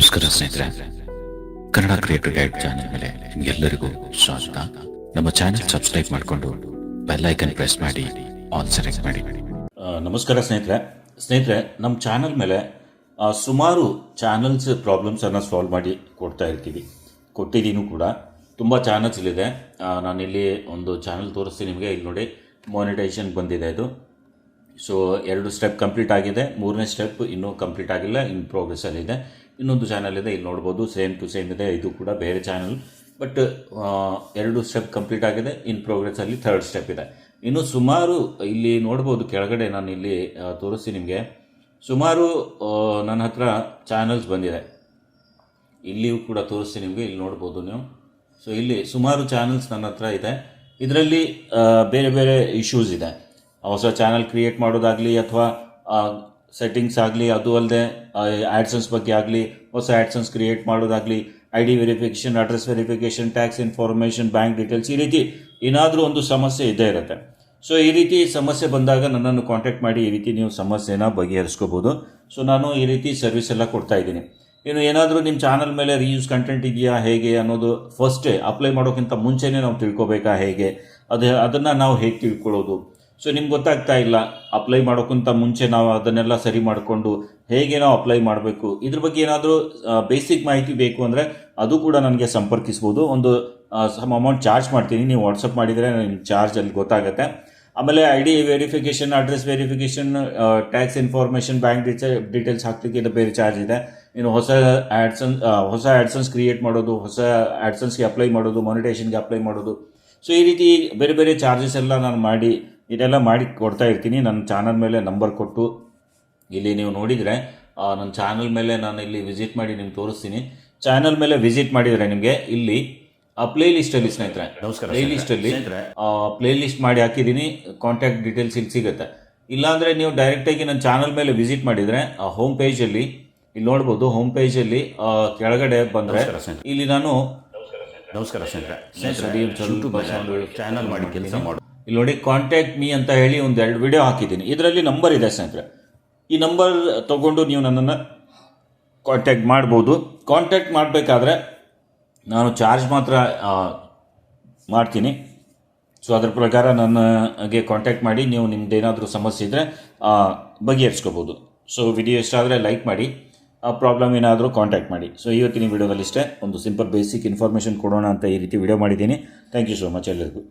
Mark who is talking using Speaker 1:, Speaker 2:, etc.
Speaker 1: ನಮಸ್ಕಾರ ಸ್ನೇಹಿತರೆ. Kannada creator guide channel ಮೇಲೆ ನಿಮ್ಗೆಲ್ಲರಿಗೂ ಸ್ವಾಗತ. ನಮ್ಮ ಚಾನೆಲ್ ಸಬ್ಸ್ಕ್ರೈಬ್ ಮಾಡಿಕೊಂಡು ಬೆಲ್ ಐಕನ್ ಪ್ರೆಸ್ ಮಾಡಿ, ಆಲ್ ಸೆಲೆಕ್ಟ್ ಮಾಡಿ.
Speaker 2: ನಮಸ್ಕಾರ ಸ್ನೇಹಿತರೆ. ಸ್ನೇಹಿತರೆ, ನಮ್ಮ ಚಾನೆಲ್ ಮೇಲೆ ಸುಮಾರು ಚಾನಲ್ಸ್ ಪ್ರಾಬ್ಲಮ್ಸನ್ನು ಸಾಲ್ವ್ ಮಾಡಿ ಕೊಡ್ತಾ ಇರ್ತೀವಿ. ಕೊಟ್ಟಿದ್ದೀನೂ ಕೂಡ. ತುಂಬ ಚಾನಲ್ಸ್ಗಳಿದೆ ನಾನಿಲ್ಲಿ ಒಂದು ಚಾನಲ್ ತೋರಿಸ್ತೀನಿ ನಿಮಗೆ. ಇಲ್ಲಿ ನೋಡಿ ಮಾನಿಟೈಸೇಷನ್ ಬಂದಿದೆ ಇದು. ಸೊ ಎರಡು ಸ್ಟೆಪ್ ಕಂಪ್ಲೀಟ್ ಆಗಿದೆ. ಮೂರನೇ ಸ್ಟೆಪ್ ಇನ್ನೂ ಕಂಪ್ಲೀಟ್ ಆಗಿಲ್ಲ. ಇನ್ ಪ್ರೋಗ್ರೆಸ್ಸಲ್ಲಿದೆ ಇನ್ನೊಂದು ಚಾನಲ್ ಇದೆ, ಇಲ್ಲಿ ನೋಡ್ಬೋದು. ಸೇಮ್ ಟು ಸೇಮ್ ಇದೆ. ಇದು ಕೂಡ ಬೇರೆ ಚಾನಲ್ ಬಟ್ ಎರಡು ಸ್ಟೆಪ್ ಕಂಪ್ಲೀಟ್ ಆಗಿದೆ. ಇನ್ ಪ್ರೋಗ್ರೆಸ್ಸಲ್ಲಿ ಥರ್ಡ್ ಸ್ಟೆಪ್ ಇದೆ. ಇನ್ನು ಸುಮಾರು, ಇಲ್ಲಿ ನೋಡ್ಬೋದು, ಕೆಳಗಡೆ ನಾನು ಇಲ್ಲಿ ತೋರಿಸಿ ನಿಮಗೆ. ಸುಮಾರು ನನ್ನ ಹತ್ರ ಚಾನಲ್ಸ್ ಬಂದಿದೆ. ಇಲ್ಲಿಯೂ ಕೂಡ ತೋರಿಸ್ತೀನಿ ನಿಮಗೆ. ಇಲ್ಲಿ ನೋಡ್ಬೋದು ನೀವು. ಸೊ ಇಲ್ಲಿ ಸುಮಾರು ಚಾನಲ್ಸ್ ನನ್ನ ಹತ್ರ ಇದೆ. ಇದರಲ್ಲಿ ಬೇರೆ ಬೇರೆ ಇಶ್ಯೂಸ್ ಇದೆ. ಹೊಸ ಚಾನಲ್ ಕ್ರಿಯೇಟ್ ಮಾಡೋದಾಗಲಿ ಅಥವಾ ಸೆಟ್ಟಿಂಗ್ಸ್ ಆಗಲಿ, ಅದು ಅಲ್ಲದೆ ಆ್ಯಡ್ಸನ್ಸ್ ಬಗ್ಗೆ ಆಗಲಿ, ಹೊಸ ಆ್ಯಡ್ಸನ್ಸ್ ಕ್ರಿಯೇಟ್ ಮಾಡೋದಾಗಲಿ I D verification address verification tax information bank details ಈ ರೀತಿ ಏನಾದರೂ ಒಂದು ಸಮಸ್ಯೆ ಇದ್ದೇ ಇರುತ್ತೆ. ಸೊ ಈ ರೀತಿ ಸಮಸ್ಯೆ ಬಂದಾಗ ನನ್ನನ್ನು ಕಾಂಟ್ಯಾಕ್ಟ್ ಮಾಡಿ, ಈ ರೀತಿ ನೀವು ಸಮಸ್ಯೆನ ಬಗೆಹರಿಸ್ಕೋಬೋದು. ಸೊ ನಾನು ಈ ರೀತಿ ಸರ್ವಿಸ್ ಎಲ್ಲ ಕೊಡ್ತಾ ಇದ್ದೀನಿ. ಇನ್ನು ಏನಾದರೂ ನಿಮ್ಮ ಚಾನಲ್ ಮೇಲೆ ರೀಯೂಸ್ ಕಂಟೆಂಟ್ ಇದೆಯಾ, ಹೇಗೆ ಅನ್ನೋದು ಫಸ್ಟೇ ಅಪ್ಲೈ ಮಾಡೋಕ್ಕಿಂತ ಮುಂಚೆನೇ ನಾವು ತಿಳ್ಕೊಬೇಕಾ, ಹೇಗೆ? ಅದು, ಅದನ್ನು ನಾವು ಹೇಗೆ ತಿಳ್ಕೊಳ್ಳೋದು? ಸೊ ನಿಮ್ಗೆ ಗೊತ್ತಾಗ್ತಾ ಇಲ್ಲ ಅಪ್ಲೈ ಮಾಡೋಕ್ಕಿಂತ ಮುಂಚೆ ನಾವು ಅದನ್ನೆಲ್ಲ ಸರಿ ಮಾಡಿಕೊಂಡು ಹೇಗೆ ನಾವು ಅಪ್ಲೈ ಮಾಡಬೇಕು? ಇದ್ರ ಬಗ್ಗೆ ಏನಾದರೂ ಬೇಸಿಕ್ ಮಾಹಿತಿ ಬೇಕು ಅಂದರೆ ಅದು ಕೂಡ ನನಗೆ ಸಂಪರ್ಕಿಸ್ಬೋದು. ಒಂದು ಸಮ್ ಅಮೌಂಟ್ ಚಾರ್ಜ್ ಮಾಡ್ತೀನಿ. ನೀವು ವಾಟ್ಸಪ್ ಮಾಡಿದರೆ ನಿಮ್ಮ ಚಾರ್ಜ್ ಅಲ್ಲಿ ಗೊತ್ತಾಗುತ್ತೆ. ಆಮೇಲೆ I D verification address verification tax information bank details ಹಾಕ್ಲಿಕ್ಕೆ ಇದು ಬೇರೆ ಚಾರ್ಜ್ ಇದೆ. ಇನ್ನು ಹೊಸ ಆ್ಯಡ್ಸನ್ ಹೊಸ ಆ್ಯಡ್ಸನ್ಸ್ ಕ್ರಿಯೇಟ್ ಮಾಡೋದು, ಹೊಸ ಆ್ಯಡ್ಸನ್ಸ್ಗೆ ಅಪ್ಲೈ ಮಾಡೋದು ಮಾನಿಟೇಷನ್ಗೆ ಅಪ್ಲೈ ಮಾಡೋದು. ಸೊ ಈ ರೀತಿ ಬೇರೆ ಬೇರೆ ಚಾರ್ಜಸ್ ಎಲ್ಲ ನಾನು ಮಾಡಿ ಇದೆಲ್ಲ ಮಾಡಿ ಕೊಡ್ತಾ ಇರ್ತೀನಿ. ನನ್ನ ಚಾನಲ್ ಮೇಲೆ ನಂಬರ್ ಕೊಟ್ಟು ಇಲ್ಲಿ ನೀವು ನೋಡಿದರೆ ನನ್ನ ಚಾನಲ್ ಮೇಲೆ ನಾನು ಇಲ್ಲಿ ವಿಸಿಟ್ ಮಾಡಿ ನಿಮ್ಗೆ ತೋರಿಸ್ತೀನಿ. ಚಾನಲ್ ಮೇಲೆ ವಿಸಿಟ್ ಮಾಡಿದರೆ ನಿಮಗೆ ಇಲ್ಲಿ ಆ ಪ್ಲೇ ಲಿಸ್ಟಲ್ಲಿ ಸ್ನೇಹಿತರೆ
Speaker 3: ನಮಸ್ಕಾರ
Speaker 2: ಪ್ಲೇ ಲಿಸ್ಟಲ್ಲಿ ಪ್ಲೇ ಲಿಸ್ಟ್ ಮಾಡಿ ಹಾಕಿದ್ದೀನಿ. ಕಾಂಟ್ಯಾಕ್ಟ್ ಡೀಟೇಲ್ಸ್ ಇಲ್ಲಿ ಸಿಗುತ್ತೆ. ಇಲ್ಲಾಂದರೆ ನೀವು ಡೈರೆಕ್ಟಾಗಿ ನನ್ನ ಚಾನಲ್ ಮೇಲೆ ವಿಸಿಟ್ ಮಾಡಿದರೆ ಆ ಹೋಮ್ ಪೇಜಲ್ಲಿ ಇಲ್ಲಿ ನೋಡ್ಬೋದು ಹೋಮ್ ಪೇಜಲ್ಲಿ ಕೆಳಗಡೆ ಬಂದರೆ ಇಲ್ಲಿ ನಾನು
Speaker 3: ನಮಸ್ಕಾರ ಸ್ನೇಹಿತರೆ. ಸ್ನೇಹಿತರೆ ಚಾನಲ್ ಮಾಡಿ ಕೆಲಸ ಮಾಡು.
Speaker 2: ಇಲ್ಲಿ ನೋಡಿ ಕಾಂಟ್ಯಾಕ್ಟ್ ಮೀ ಅಂತ ಹೇಳಿ ಒಂದು ಎರಡು ವಿಡಿಯೋ ಹಾಕಿದ್ದೀನಿ. ಇದರಲ್ಲಿ ನಂಬರ್ ಇದೆ ಸ್ನೇಹಿತರೆ. ಈ ನಂಬರ್ ತಗೊಂಡು ನೀವು ನನ್ನನ್ನು ಕಾಂಟ್ಯಾಕ್ಟ್ ಮಾಡ್ಬೋದು. ಕಾಂಟ್ಯಾಕ್ಟ್ ಮಾಡಬೇಕಾದ್ರೆ ನಾನು ಚಾರ್ಜ್ ಮಾತ್ರ ಮಾಡ್ತೀನಿ. ಸೊ ಅದ್ರ ಪ್ರಕಾರ ನನಗೆ ಕಾಂಟ್ಯಾಕ್ಟ್ ಮಾಡಿ, ನೀವು ನಿಮ್ದು ಏನಾದರೂ ಸಮಸ್ಯೆ ಇದ್ದರೆ ಬಗೆಹರಿಸ್ಕೋಬೋದು. ಸೊ ವಿಡಿಯೋ ಇಷ್ಟ ಆದರೆ ಲೈಕ್ ಮಾಡಿ, ಆ ಪ್ರಾಬ್ಲಮ್ ಏನಾದರೂ ಕಾಂಟ್ಯಾಕ್ಟ್ ಮಾಡಿ. ಸೊ ಇವತ್ತಿನ ವಿಡಿಯೋದಲ್ಲಿ ಇಷ್ಟೇ ಒಂದು ಸಿಂಪಲ್ ಬೇಸಿಕ್ ಇನ್ಫಾರ್ಮೇಷನ್ ಕೊಡೋಣ ಅಂತ ಈ ರೀತಿ ವಿಡಿಯೋ ಮಾಡಿದ್ದೀನಿ. ಥ್ಯಾಂಕ್ ಯು ಸೋ ಮಚ್ ಎಲ್ಲರಿಗೂ.